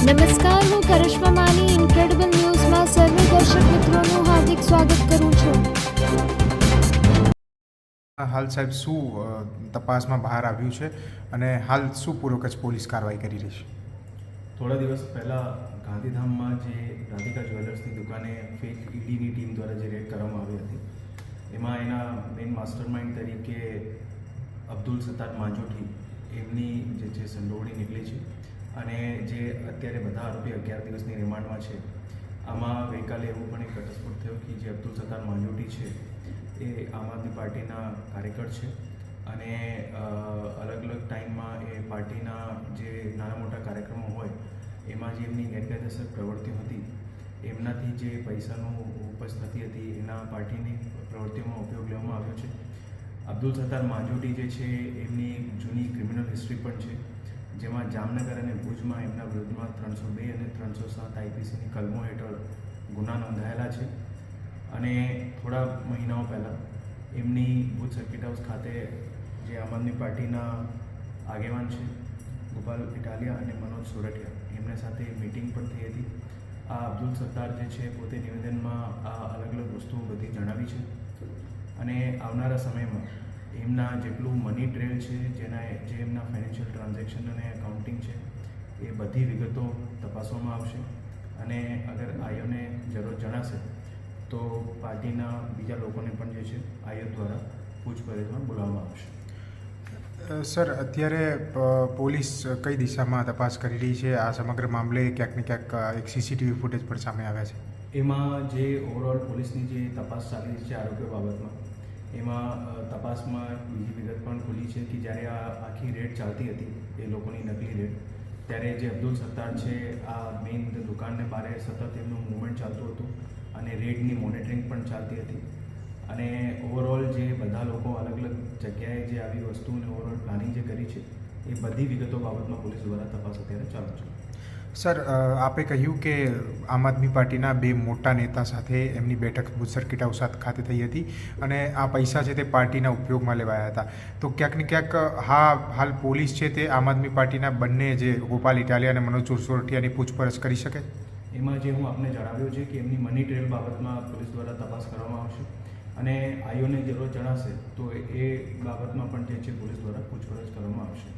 નમસ્કાર હું કરિશ્મા માની ઇન્ક્રેડિબલ ન્યૂઝમાં સર્વે દર્શક મિત્રોનું હાર્દિક સ્વાગત કરું છું. હાલ સાહેબ શું તપાસમાં બહાર આવ્યું છે અને હાલ શું પૂર્વક જ પોલીસ કાર્યવાહી કરી રહી છે? થોડા દિવસ પહેલાં ગાંધીધામમાં જે રાધિકા જ્વેલર્સની દુકાને ફેક ઈડીની ટીમ દ્વારા જે રેડ કરવામાં આવી હતી એમાં એના મેઇન માસ્ટર માઇન્ડ તરીકે અબ્દુલ સત્તાર માંજોઠી એમની જે છે સંડોવણી નીકળી છે. અને જે અત્યારે બધા આરોપી અગિયાર દિવસની રિમાન્ડમાં છે, આમાં ગઈકાલે એવું પણ એક ઘટસ્ફોટ થયો કે જે અબ્દુલ સત્તાર માંજોટી છે, એ આમ આદમી પાર્ટીના કાર્યકર છે અને અલગ અલગ ટાઈમમાં એ પાર્ટીના જે નાના મોટા કાર્યક્રમો હોય, એમાં જે એમની ગેરકાયદેસર પ્રવૃત્તિઓ હતી, એમનાથી જે પૈસાનું ઉપજ થતી હતી, એના પાર્ટીની પ્રવૃત્તિઓમાં ઉપયોગ લેવામાં આવ્યો છે. અબ્દુલ સત્તાર માંજોટી જે છે, એમની જૂની ક્રિમિનલ હિસ્ટ્રી પણ છે. જેમાં જામનગર અને ભુજમાં એમના વિરુદ્ધમાં ત્રણસો બે અને ત્રણસો સાત આઈપીસીની કલમો હેઠળ ગુના નોંધાયેલા છે. અને થોડા મહિનાઓ પહેલાં એમની ભુજ સર્કિટ હાઉસ ખાતે જે આમ આદમી પાર્ટીના આગેવાન છે, ગોપાલ ઇટાલિયા અને મનોજ સોરઠિયા, એમના સાથે મિટિંગ પણ થઈ હતી. આ અબ્દુલ સત્તાર જે છે, પોતે નિવેદનમાં આ અલગ અલગ વસ્તુઓ બધી જણાવી છે. અને આવનારા સમયમાં એમના જેટલું મની ટ્રેલ છે જેના જે એમના ફાઇનાન્શિયલ ટ્રાન્ઝેક્શન અને એકાઉન્ટિંગ છે એ બધી વિગતો તપાસવામાં આવશે. અને અગર આયોને જરૂર જણાશે તો પાર્ટીના બીજા લોકોને પણ જે છે આયો દ્વારા પૂછપરછમાં બોલાવવામાં આવશે. સર અત્યારે પોલીસ કઈ દિશામાં તપાસ કરી રહી છે? આ સમગ્ર મામલે ક્યાંક ને ક્યાંક એક સીસીટીવી ફૂટેજ પણ સામે આવ્યા છે. એમાં જે ઓવરઓલ પોલીસની જે તપાસ ચાલી રહી છે આરોગ્ય બાબતમાં એમાં તપાસમાં બીજી વિગત પણ ખુલી છે કે જ્યારે આ આખી રેડ ચાલતી હતી, એ લોકોની નકલી રેડ, ત્યારે જે અબ્દુલ સત્તાર છે, આ મેઇન દુકાનને બારે સતત એમનું મૂવમેન્ટ ચાલતું હતું અને રેડની મોનિટરિંગ પણ ચાલતી હતી. અને ઓવરઓલ જે બધા લોકો અલગ અલગ જગ્યાએ જે આવી વસ્તુને ઓવરઓલ પ્લાનિંગ જે કરી છે, એ બધી વિગતો બાબતમાં પોલીસ દ્વારા તપાસ અત્યારે ચાલુ છે. સર આપે કહ્યું કે આમ આદમી પાર્ટીના બે મોટા નેતા સાથે એમની બેઠક ભુજ સર્કિટ હાઉસ ખાતે થઈ હતી અને આ પૈસા છે તે પાર્ટીના ઉપયોગમાં લેવાયા હતા. તો ક્યાંક ને ક્યાંક હા, હાલ પોલીસ છે તે આમ આદમી પાર્ટીના બંને જે ગોપાલ ઇટાલિયા અને મનોજ સોરઠિયાની પૂછપરછ કરી શકે? એમાં જે હું આપને જણાવ્યું છે કે એમની મની ટ્રેલ બાબતમાં પોલીસ દ્વારા તપાસ કરવામાં આવશે અને આયોને જરૂર જણાશે તો એ બાબતમાં પણ જે છે પોલીસ દ્વારા પૂછપરછ કરવામાં આવશે.